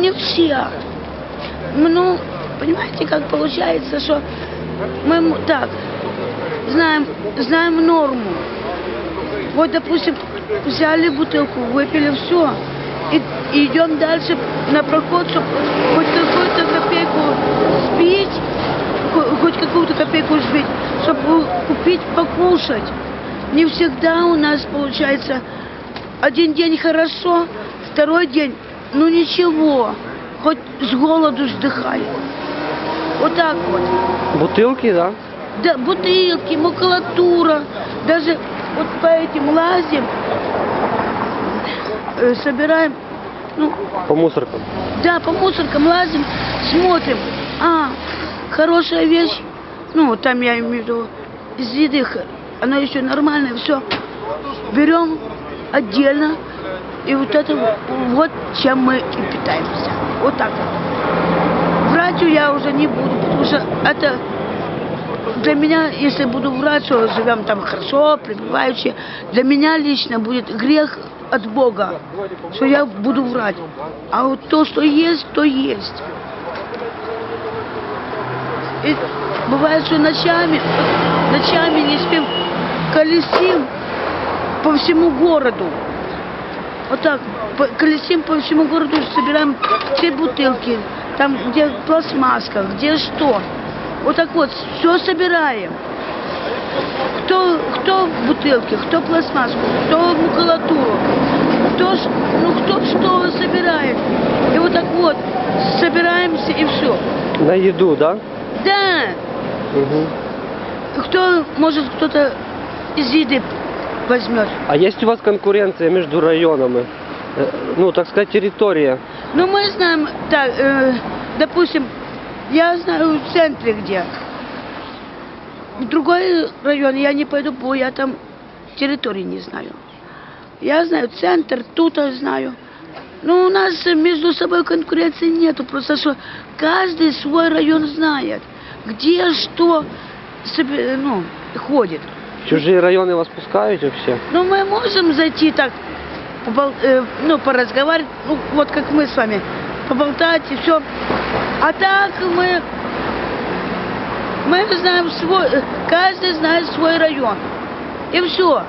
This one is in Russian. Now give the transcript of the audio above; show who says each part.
Speaker 1: не все. Ну, понимаете, как получается, что мы так знаем, знаем норму. Вот, допустим, взяли бутылку, выпили все, и, и идем дальше на проход, чтобы хоть какую-то копейку сбить, хоть какую-то копейку сбить, чтобы купить покушать. Не всегда у нас получается один день хорошо, второй день, ну ничего, хоть с голоду вздыхай. Вот так вот.
Speaker 2: Бутылки, да?
Speaker 1: Да, бутылки, макулатура, даже вот по этим лазим, э, собираем, ну,
Speaker 2: По мусоркам.
Speaker 1: да, по мусоркам лазим, смотрим, а, хорошая вещь, ну, там я имею в виду, из еды, она еще нормальная, все, берем отдельно, и вот это вот, чем мы и питаемся, вот так вот. Врать я уже не буду, потому что это для меня, если буду врать, что живем там хорошо, припеваючи, для меня лично будет грех от Бога, что я буду врать. А вот то, что есть, то есть. И бывает, что ночами, ночами не спим, колесим по всему городу. Вот так, по- колесим по всему городу, собираем все бутылки, там, где пластмасска, где что. Вот так вот, все собираем. Кто, кто бутылки, кто пластмасску, кто макулатуру, кто, ну, кто что собирает. И вот так вот, собираемся и все.
Speaker 2: На еду, да?
Speaker 1: Да,
Speaker 2: Угу.
Speaker 1: кто, может, кто-то из еды возьмет.
Speaker 2: А есть у вас конкуренция между районами? Э, Ну, так сказать, территория.
Speaker 1: Ну, мы знаем, так, э, допустим, я знаю в центре где. В другой район я не пойду, бо я там территории не знаю. Я знаю центр, тут я знаю. Ну, у нас между собой конкуренции нету, просто что каждый свой район знает, где что ну, ходит.
Speaker 2: Чужие районы вас пускают вообще?
Speaker 1: Ну, мы можем зайти так, побол- э, ну, поразговаривать, ну, вот как мы с вами, поболтать и все. А так мы, мы знаем свой, э, каждый знает свой район. И все.